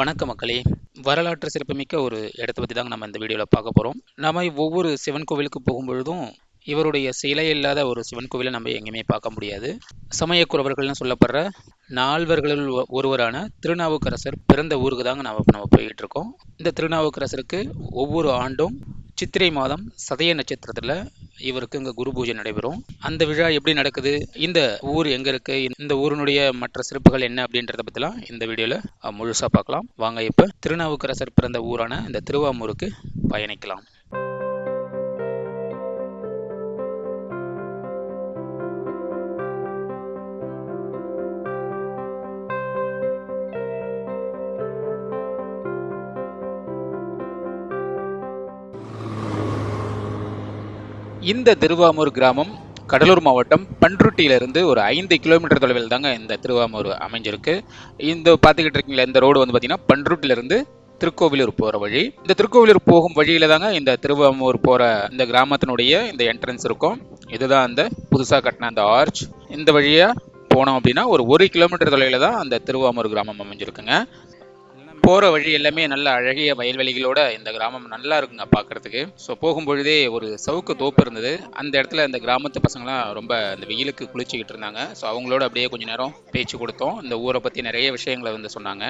வணக்க மக்களே. வரலாற்று சிறப்புமிக்க ஒரு இடத்தை பற்றி தாங்க நம்ம இந்த வீடியோவில் பார்க்க போகிறோம் நம்ம ஒவ்வொரு சிவன் கோவிலுக்கு போகும்பொழுதும் இவருடைய சிலை இல்லாத ஒரு சிவன் கோவிலை நம்ம எங்கேயுமே பார்க்க முடியாது. சமயக்குறவர்கள்னு சொல்லப்படுற நால்வர்களில் ஒருவரான திருநாவுக்கரசர் பிறந்த ஊருக்கு தாங்க நம்ம நம்ம போய்கிட்டு இருக்கோம் இந்த திருநாவுக்கரசருக்கு ஒவ்வொரு ஆண்டும் சித்திரை மாதம் சதய நட்சத்திரத்தில் இவருக்கு இங்கே குரு பூஜை நடைபெறும். அந்த விழா எப்படி நடக்குது? இந்த ஊர் எங்கே இருக்கு? இந்த ஊரினுடைய மற்ற சிறப்புகள் என்ன அப்படின்றத பற்றிலாம் இந்த வீடியோவில் முழுசாக பார்க்கலாம். வாங்க இப்போ திருநாவுக்கரசர் பிறந்த ஊரான இந்த திருவாமூருக்கு பயணிக்கலாம். இந்த திருவாமூர் கிராமம் கடலூர் மாவட்டம் பன்ருட்டியிலிருந்து ஒரு ஐந்து கிலோமீட்டர் தொலைவில் தாங்க இந்த திருவாமூர் அமைஞ்சிருக்கு. இந்த பார்த்துக்கிட்டு இருக்கீங்களா இந்த ரோடு வந்து பார்த்தீங்கன்னா பன்ருட்டிலிருந்து திருக்கோவிலூர் போகிற வழி. இந்த திருக்கோவிலூர் போகும் வழியில தாங்க இந்த திருவாமூர் போகிற இந்த கிராமத்தினுடைய இந்த என்ட்ரன்ஸ் இருக்கும். இதுதான் அந்த புதுசாக கட்டின அந்த ஆர்ச் இந்த வழியாக போனோம் அப்படின்னா ஒரு ஒரு கிலோமீட்டர் தொலைவில் தான் அந்த திருவாமூர் கிராமம் அமைஞ்சிருக்குங்க. போகிற வழி எல்லாமே நல்ல அழகிய வயல்வெளிகளோட இந்த கிராமம் நல்லா இருக்குங்க பார்க்கறதுக்கு ஸோ போகும்பொழுதே ஒரு சவுக்கு தோப்பு இருந்தது. அந்த இடத்துல இந்த கிராமத்து பசங்களாம் ரொம்ப இந்த வெயிலுக்கு குளிச்சுக்கிட்டு இருந்தாங்க. ஸோ அவங்களோட அப்படியே கொஞ்சம் நேரம் பேச்சு கொடுத்தோம். இந்த ஊரை பற்றி நிறைய விஷயங்களை வந்து சொன்னாங்க.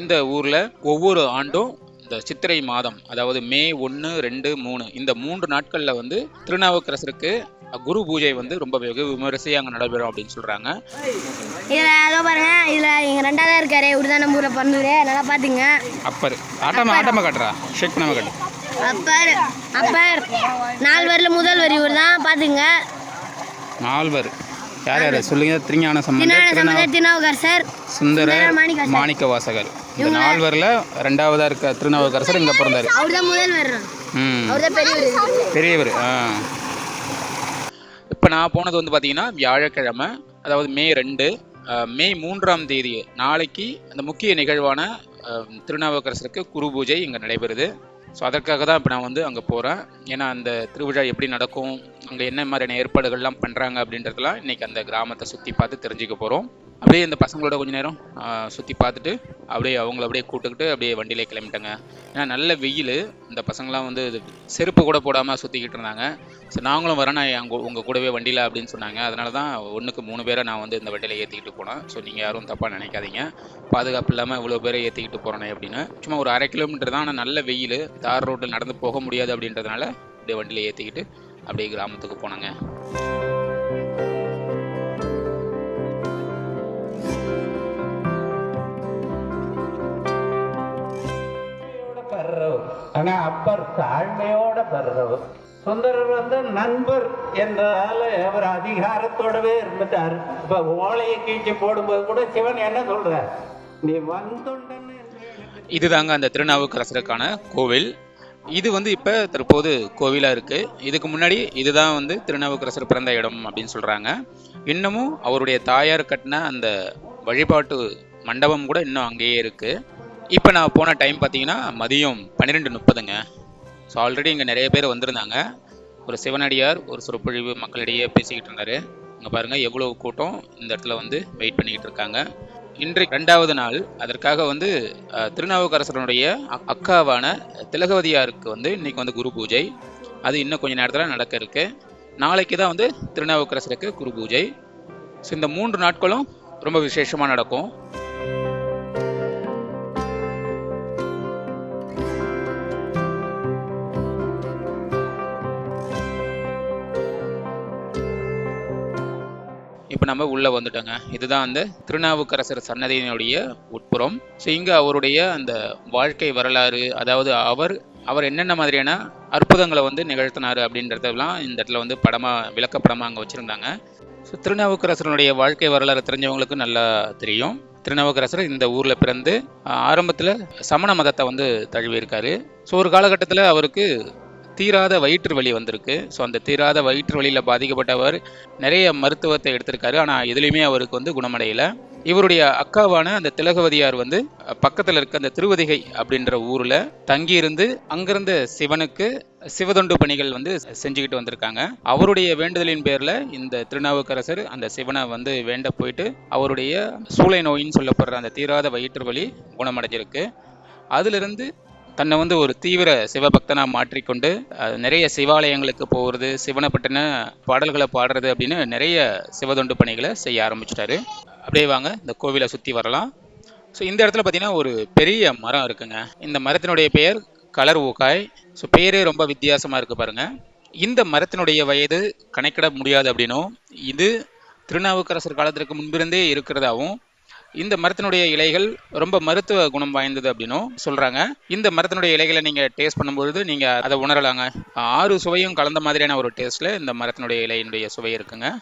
இந்த ஊரில் ஒவ்வொரு ஆண்டும் இந்த சித்திரை மாதம் அதாவது மே ஒன்று ரெண்டு மூணு இந்த மூன்று நாட்களில் வந்து திருநாவுக்கரசருக்கு குரு பூஜை வந்து ரொம்ப வெகு விமரிசையாக அங்கே நடைபெறும் அப்படின்னு சொல்கிறாங்க இதில் ஏதோ பாருங்க இதில் எங்கள் ரெண்டாவது இருக்காரு இவர் தான் நம்ம ஊரில் பிறந்தது நல்லா பார்த்துங்க அப்பர். ஆட்டமா ஆட்டமா காட்டுறா. ஷேக் பண்ணாம காட்டு. அப்பர் அப்பர். நாலு வரில் முதல் வரி இவர் தான் பார்த்துங்க நால்வர். யார் யார்? சொல்லுங்க. திருஞான சம்பந்தர் திருநாவுக்கரசர் சுந்தர. மாணிக்க வாசகர் இந்த நால்வரில் ரெண்டாவதா இருக்க திருநாவுக்கரசர் இங்கே பிறந்தார். அவர் தான் முதல் வர்றோம் ம் பெரியவர். பெரியவர் ஆ. இப்போ நான் போனது வந்து பார்த்தீங்கன்னா வியாழக்கிழமை அதாவது மே ரெண்டு மே மூன்றாம் தேதி நாளைக்கு அந்த முக்கிய நிகழ்வான திருநாவுக்கரசருக்கு குரு பூஜை இங்கே நடைபெறுது. ஸோ அதற்காக தான் இப்போ நான் வந்து அங்கே போகிறேன் ஏன்னா அந்த திருவிழா எப்படி நடக்கும் அங்கே என்ன மாதிரியான ஏற்பாடுகள்லாம் பண்ணுறாங்க அப்படின்றதெல்லாம் இன்றைக்கி அந்த கிராமத்தை சுற்றி பார்த்து தெரிஞ்சுக்க போகிறோம் அப்படியே இந்த பசங்களோட கொஞ்ச நேரம் சுற்றி பார்த்துட்டு அப்படியே அவங்கள அப்படியே கூட்டுக்கிட்டு அப்படியே வண்டியிலே கிளம்பிட்டாங்க. ஏன்னா நல்ல வெயில். இந்த பசங்களாம் வந்து செருப்பு கூட போடாமல் சுற்றிக்கிட்டு இருந்தாங்க. ஸோ நாங்களும் வரேன் நான் அங்கே உங்கள் கூடவே வண்டியில் அப்படின்னு சொன்னாங்க. அதனால தான் ஒன்றுக்கு மூணு பேரை நான் வந்து இந்த வண்டியில் ஏற்றிக்கிட்டு போனேன். ஸோ நீங்கள் யாரும் தப்பாக நினைக்காதீங்க. பாதுகாப்பு இல்லாமல் இவ்வளோ பேரை ஏற்றிக்கிட்டு போகிறேன் அப்படின்னு. சும்மா ஒரு அரை கிலோமீட்டர் தான் ஆனால் நல்ல வெயில். தார் ரோட்டில் நடந்து போக முடியாது அப்படின்றதுனால அப்படியே வண்டியில் ஏற்றிக்கிட்டு அப்படியே கிராமத்துக்கு போனாங்க. ஆனா அப்பர் தாழ்மையோட பெறவர் சுந்தரர் வந்து நண்பர் என்றால அவர் அதிகாரத்தோடவே இருந்துட்டார். இப்ப ஓலையை கீழ்ச்சி போடும்போது கூட சிவன் என்ன சொல்றார்? நீ வந்துண்டன் இதுதாங்க அந்த திருநாவுக்கரசருக்கான கோவில். இது வந்து இப்போ தற்போது கோவிலாக இருக்குது இதுக்கு முன்னாடி இதுதான் வந்து திருநாவுக்கரசர் பிறந்த இடம் அப்படின்னு சொல்கிறாங்க இன்னமும் அவருடைய தாயார் கட்டின அந்த வழிபாட்டு மண்டபம் கூட இன்னும் அங்கேயே இருக்குது இப்போ நான் போன டைம் பார்த்தீங்கன்னா மதியம் பன்னிரெண்டு முப்பதுங்க. ஸோ ஆல்ரெடி இங்கே நிறைய பேர் வந்திருந்தாங்க. ஒரு சிவனடியார் ஒரு சொற்பொழிவு மக்களிடையே பேசிக்கிட்டு இருந்தார். இங்கே பாருங்கள் எவ்வளோ கூட்டம் இந்த இடத்துல வந்து வெயிட் பண்ணிக்கிட்டு இருக்காங்க. இன்றைக்கு ரெண்டாவது நாள். அதற்காக வந்து அஹ், திருநாவுக்கரசருடைய அக்காவான திலகவதியாருக்கு வந்து இன்னைக்கு வந்து குரு பூஜை. அது இன்னும் கொஞ்ச நேரத்தில் நடக்க இருக்கு. நாளைக்கு தான் வந்து திருநாவுக்கரசருக்கு குரு பூஜை. ஸோ இந்த மூன்று நாட்களும் ரொம்ப விசேஷமாக நடக்கும். இப்போ நம்ம உள்ளே வந்துட்டோங்க. இதுதான் அந்த திருநாவுக்கரசர் சன்னதியினுடைய உட்புறம். ஸோ இங்கே அவருடைய அந்த வாழ்க்கை வரலாறு அதாவது அவர் அவர் என்னென்ன மாதிரியான அற்புதங்களை வந்து நிகழ்த்தினார் அப்படின்றதெல்லாம் இந்த இடத்துல வந்து படமாக விளக்கப்படமாக அங்கே வச்சுருந்தாங்க. ஸோ திருநாவுக்கரசருடைய வாழ்க்கை வரலாறு தெரிஞ்சவங்களுக்கு நல்லா தெரியும். திருநாவுக்கரசர் இந்த ஊரில் பிறந்து ஆரம்பத்தில் சமண மதத்தை வந்து தழுவியிருக்காரு. ஸோ ஒரு காலகட்டத்தில் அவருக்கு தீராத வயிற்று வலி வந்திருக்கு. ஸோ அந்த தீராத வயிற்று வலியில் பாதிக்கப்பட்டவர் நிறைய மருத்துவத்தை எடுத்திருக்காரு. ஆனால் எதுலேயுமே அவருக்கு வந்து குணமடையலை. இவருடைய அக்காவான அந்த திலகவதியார் வந்து பக்கத்தில் இருக்க அந்த திருவதிகை அப்படின்ற ஊரில் தங்கியிருந்து அங்கிருந்த சிவனுக்கு சிவதொண்டு பணிகள் வந்து செஞ்சுக்கிட்டு வந்திருக்காங்க. அவருடைய வேண்டுதலின் பேரில் இந்த திருநாவுக்கரசர் அந்த சிவனை வந்து வேண்ட போயிட்டு அவருடைய சூளை நோயின்னு சொல்லப்படுற அந்த தீராத வயிற்று வலி குணமடைஞ்சிருக்கு. அதிலிருந்து தன்னை வந்து ஒரு தீவிர சிவபக்தனாக மாற்றிக்கொண்டு நிறைய சிவாலயங்களுக்கு போகிறது சிவனை பற்றின பாடல்களை பாடுறது அப்படின்னு நிறைய சிவதொண்டு பணிகளை செய்ய ஆரம்பிச்சிட்டாரு. அப்படியே வாங்க இந்த கோவிலை சுற்றி வரலாம். ஸோ இந்த இடத்துல பார்த்தீங்கன்னா ஒரு பெரிய மரம் இருக்குங்க. இந்த மரத்தினுடைய பெயர் கலர் ஊக்காய் ஸோ பேரே ரொம்ப வித்தியாசமாக இருக்குது பாருங்க. இந்த மரத்தினுடைய வயது கணக்கிட முடியாது அப்படின்னும் இது திருநாவுக்கரசர் காலத்திற்கு முன்பிருந்தே இருக்கிறதாவும் இந்த மரத்தினுடைய இலைகள் ரொம்ப மருத்துவ குணம் வாய்ந்தது அப்படின்னும் சொல்றாங்க. இந்த மரத்தினுடைய இலைகளை நீங்க டேஸ்ட் பண்ணும்பொழுது நீங்க அதை உணரலாங்க. ஆறு சுவையும் கலந்த மாதிரியான ஒரு டேஸ்ட்ல இந்த மரத்தினுடைய இலையினுடைய சுவை இருக்குங்க.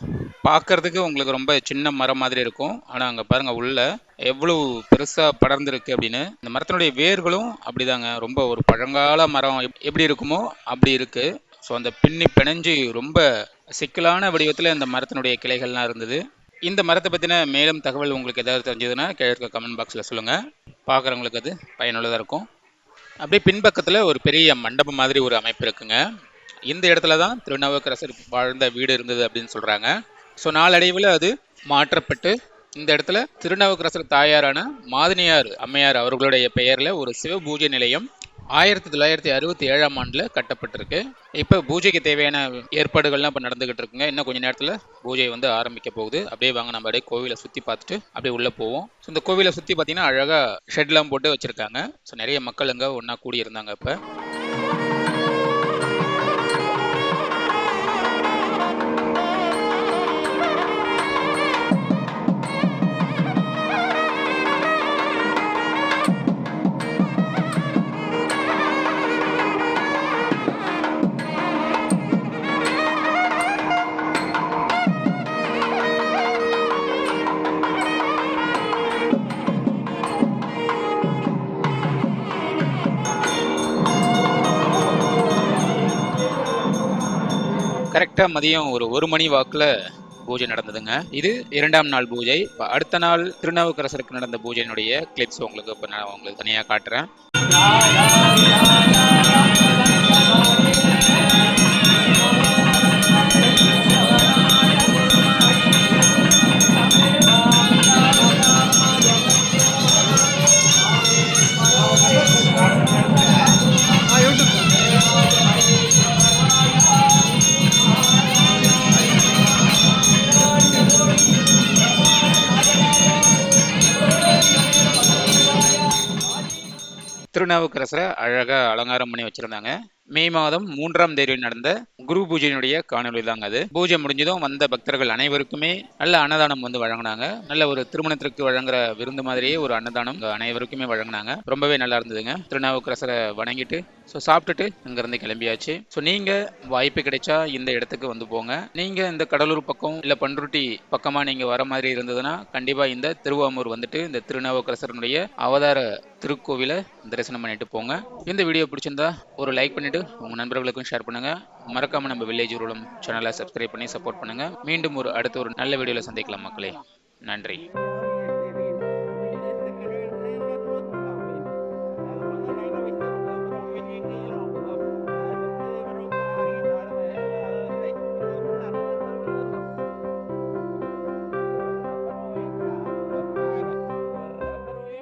பார்க்கறதுக்கு உங்களுக்கு ரொம்ப சின்ன மரம் மாதிரி இருக்கும். ஆனா அங்க பாருங்க உள்ள எவ்வளவு பெருசா படர்ந்திருக்கு அப்படின்னு. இந்த மரத்தினுடைய வேர்களும் அப்படிதாங்க. ரொம்ப ஒரு பழங்கால மரம். எப்- எப்படி இருக்குமோ அப்படி இருக்கு. ஸோ அந்த பின்னி பிணைஞ்சு ரொம்ப சிக்கலான வடிவத்தில் இந்த மரத்தினுடைய கிளைகள்லாம் இருந்தது. இந்த மரத்தை பற்றின மேலும் தகவல் உங்களுக்கு ஏதாவது தெரிஞ்சதுன்னா கிழக்கு கமெண்ட் பாக்ஸில் சொல்லுங்கள் பார்க்குறவங்களுக்கு அது பயனுள்ளதாக இருக்கும். அப்படியே பின்பக்கத்தில் ஒரு பெரிய மண்டபம் மாதிரி ஒரு அமைப்பு இருக்குங்க. இந்த இடத்துல தான் திருநாவுக்கரசர் வாழ்ந்த வீடு இருந்தது அப்படின்னு சொல்கிறாங்க ஸோ நாளடைவில் அது மாற்றப்பட்டு இந்த இடத்துல திருநாவுக்கரசர் தாயாரான மாதினியார் அம்மையார் அவர்களுடைய பெயரில் ஒரு சிவ பூஜை நிலையம் ஆயிரத்தி தொள்ளாயிரத்தி அறுபத்தி ஏழாம் ஆண்டில் கட்டப்பட்டிருக்கு. இப்போ பூஜைக்கு தேவையான ஏற்பாடுகள்லாம் இப்போ நடந்துகிட்டு இருக்குங்க இன்னும் கொஞ்ச நேரத்தில் பூஜை வந்து ஆரம்பிக்க போகுது. அப்படியே வாங்க நம்ம அப்படியே கோவிலை சுற்றி பார்த்துட்டு அப்படியே உள்ளே போவோம். ஸோ இந்த கோவிலை சுற்றி பார்த்தீங்கன்னா அழகாக ஷெட்லாம் போட்டு வச்சுருக்காங்க. ஸோ நிறைய மக்கள் அங்கே ஒன்றா கூடியிருந்தாங்க இப்போ. கரெக்டாக மதியம் ஒரு ஒரு மணி வாக்கில் பூஜை நடந்ததுங்க. இது இரண்டாம் நாள் பூஜை. அடுத்த நாள் திருநாவுக்கரசருக்கு நடந்த பூஜையினுடைய கிளிப்ஸ் உங்களுக்கு இப்போ நான் உங்களுக்கு தனியாக காட்டுறேன். திருநாவுக்கரசரை அழகாக அலங்காரம் பண்ணி வச்சிருந்தாங்க. மே மாதம் மூன்றாம் தேதியில் நடந்த குரு பூஜையினுடைய காணொலி தாங்க அது. பூஜை முடிஞ்சதும் வந்த பக்தர்கள் அனைவருக்குமே நல்ல அன்னதானம் வந்து வழங்கினாங்க. நல்ல ஒரு திருமணத்திற்கு வழங்குற விருந்து மாதிரியே ஒரு அன்னதானம் அனைவருக்குமே வழங்கினாங்க. ரொம்பவே நல்லா இருந்ததுங்க. திருநாவுக்கரசரை வணங்கிட்டு ஸோ சாப்பிட்டுட்டு இங்கேருந்து கிளம்பியாச்சு. ஸோ நீங்கள் வாய்ப்பு கிடைச்சா இந்த இடத்துக்கு வந்து போங்க. நீங்கள் இந்த கடலூர் பக்கம் இல்லை பண்ருட்டி பக்கமாக நீங்கள் வர மாதிரி இருந்ததுன்னா கண்டிப்பாக இந்த திருவாமூர் வந்துட்டு இந்த திருநாவுக்கரசரனுடைய அவதார திருக்கோவிலை தரிசனம் பண்ணிட்டு போங்க. இந்த வீடியோ பிடிச்சிருந்தா ஒரு லைக் பண்ணிட்டு உங்கள் நண்பர்களுக்கும் ஷேர் பண்ணுங்கள் மறக்காமல் நம்ம வில்லேஜ் ஊர்வலம் சேனலை சப்ஸ்கிரைப் பண்ணி சப்போர்ட் பண்ணுங்கள் மீண்டும் ஒரு அடுத்த ஒரு நல்ல வீடியோவில் சந்திக்கலாம் மக்களே. நன்றி.